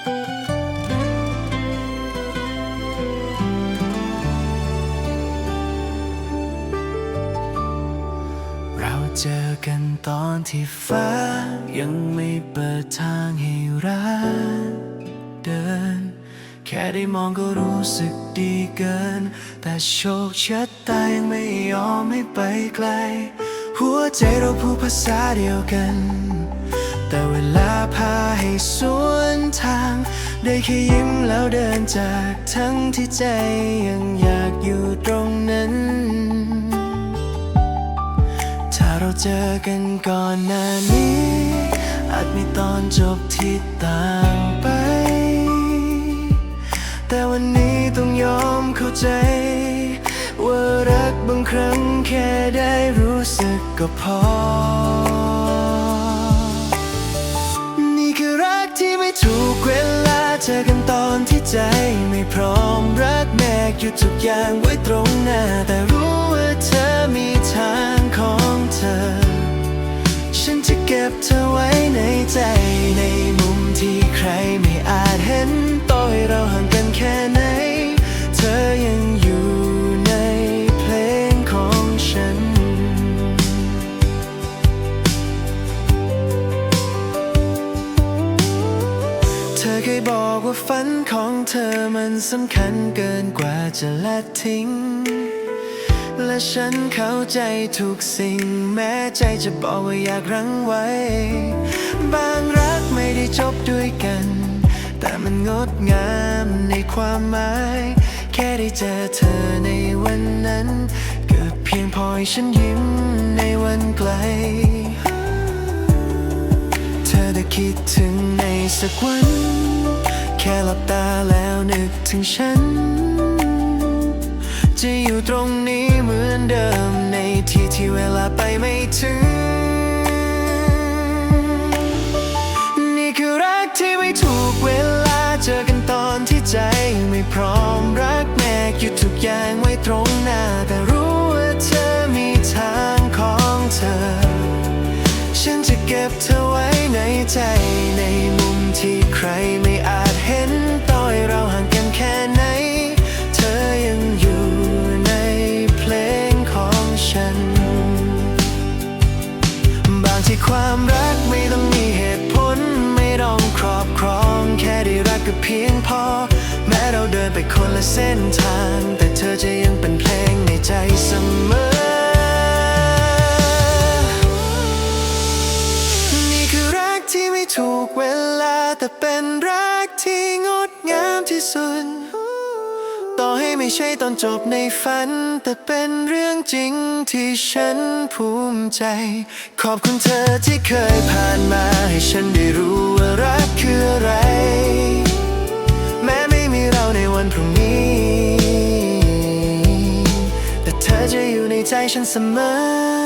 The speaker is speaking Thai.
เราเจอกันตอนที่ฟ้า ยังไม่เปิดทางให้รักเดิน แค่ได้มองก็รู้สึกดีเกิน แต่โชคชะตายังไม่ยอมไม่ไปไกล หัวใจเราพูดภาษาเดียวกัน แต่เวลาพาให้สวนทาง ได้แค่ยิ้มแล้วเดินจากทั้งที่ใจยังอยากอยู่ตรงนั้น ถ้าเราเจอกันก่อนหน้านี้ อาจมีตอนจบที่ต่างไป แต่วันนี้ต้องยอมเข้าใจ ว่ารักบางครั้งแค่ได้รู้สึกก็พอ ที่ไม่ถูกเวลาเจอกันตอนที่ใจไม่พร้อมรักแมกหยุดทุกอย่างไว้ตรงหน้า แต่รู้ว่าเธอมีเธอ เธอเคยบอกว่าฝันของเธอมันสำคัญเกินกว่าจะละทิ้ง และฉันเข้าใจทุกสิ่ง แม้ใจจะบอกว่าอยากรั้งไว้ บางรักไม่ได้จบด้วยกัน แต่มันงดงามในความหมาย แค่ได้เจอเธอในวันนั้นก็เพียงพอให้ฉันยิ้มในวันไกล เธอได้คิดถึงใน สักวัน แค่หลับตาแล้วนึกถึงฉัน จะอยู่ตรงนี้เหมือนเดิมในที่ที่เวลาไปไม่ถึง นี่คือรักที่ไม่ถูกเวลาเจอกันตอนที่ใจไม่พร้อมรักแมกหยุดทุกอย่างไว้ตรงหน้าแต่รู้ว่าเธอมีทางของเธอ ฉันจะเก็บเธอไว้ในใจใน พียงพอ แม้เราเดินไปคนละเส้นทาง แต่เธอจะยังเป็นเพลงในใจเสมอ นี่คือรักที่ไม่ถูกเวลา แต่เป็นรักที่งดงามที่สุด ต่อให้ไม่ใช่ตอนจบในฝัน แต่เป็นเรื่องจริงที่ฉันภูมิใจ ขอบคุณเธอที่เคยผ่านมา ให้ฉันได้รู้ว่ารักคืออะไร ใจฉันเสมอ